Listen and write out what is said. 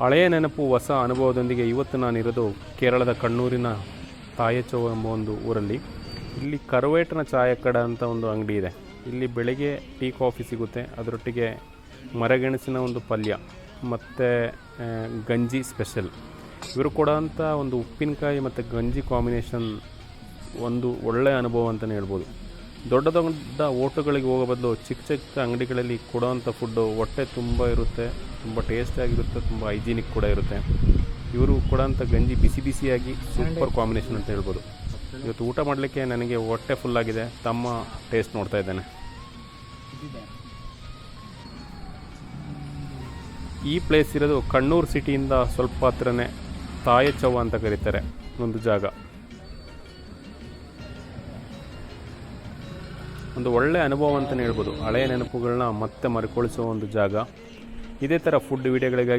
ಹಳೆಯ ನೆನಪು ಹೊಸ ಅನುಭವದೊಂದಿಗೆ ಇವತ್ತು ನಾನಿರೋದು ಕೇರಳದ ಕಣ್ಣೂರಿನ ತಾಯಚೋ ಎಂಬ ಒಂದು ಊರಲ್ಲಿ. ಇಲ್ಲಿ ಕರವೇಟನ ಚಾಯ ಕಡ ಅಂತ ಒಂದು ಅಂಗಡಿ ಇದೆ. ಇಲ್ಲಿ ಬೆಳಿಗ್ಗೆ ಟೀ ಕಾಫಿ ಸಿಗುತ್ತೆ. ಅದರೊಟ್ಟಿಗೆ ಮರಗೆಣಸಿನ ಒಂದು ಪಲ್ಯ ಮತ್ತು ಗಂಜಿ ಸ್ಪೆಷಲ್. ಇವರು ಕೊಡೋಂಥ ಒಂದು ಉಪ್ಪಿನಕಾಯಿ ಮತ್ತು ಗಂಜಿ ಕಾಂಬಿನೇಷನ್ ಒಂದು ಒಳ್ಳೆಯ ಅನುಭವ ಅಂತಲೇ ಹೇಳ್ಬೋದು. ದೊಡ್ಡ ದೊಡ್ಡ ಓಟುಗಳಿಗೆ ಹೋಗೋ ಬದಲು ಚಿಕ್ಕ ಚಿಕ್ಕ ಅಂಗಡಿಗಳಲ್ಲಿ ಕೊಡೋವಂಥ ಫುಡ್ಡು ಹೊಟ್ಟೆ ತುಂಬ ಇರುತ್ತೆ, ತುಂಬ ಟೇಸ್ಟಿಯಾಗಿರುತ್ತೆ ತುಂಬ ಹೈಜೀನಿಕ್ ಕೂಡ ಇರುತ್ತೆ. ಇವರು ಕೊಡೋಂಥ ಗಂಜಿ ಬಿಸಿ ಬಿಸಿಯಾಗಿ ಸೂಪರ್ ಕಾಂಬಿನೇಷನ್ ಅಂತ ಹೇಳ್ಬೋದು. ಇವತ್ತು ಊಟ ಮಾಡಲಿಕ್ಕೆ ನನಗೆ ಹೊಟ್ಟೆ ಫುಲ್ಲಾಗಿದೆ ತಮ್ಮ ಟೇಸ್ಟ್ ನೋಡ್ತಾ ಇದ್ದೇನೆ. ಈ ಪ್ಲೇಸ್ ಇರೋದು ಕಣ್ಣೂರು ಸಿಟಿಯಿಂದ ಸ್ವಲ್ಪ ಹತ್ರನೇ ತಾಯಚವ್ವ ಅಂತ ಕರೀತಾರೆ, ಒಂದು ಜಾಗ. ಒಂದು ಒಳ್ಳೆಯ ಅನುಭವ ಅಂತಲೇ ಹೇಳ್ಬೋದು. ಹಳೆಯ ನೆನಪುಗಳನ್ನ ಮತ್ತೆ ಮರುಕಳಿಸೋ ಒಂದು ಜಾಗ. ಇದೇ ಥರ ಫುಡ್ ವಿಡಿಯೋಗಳಿಗಾಗಿ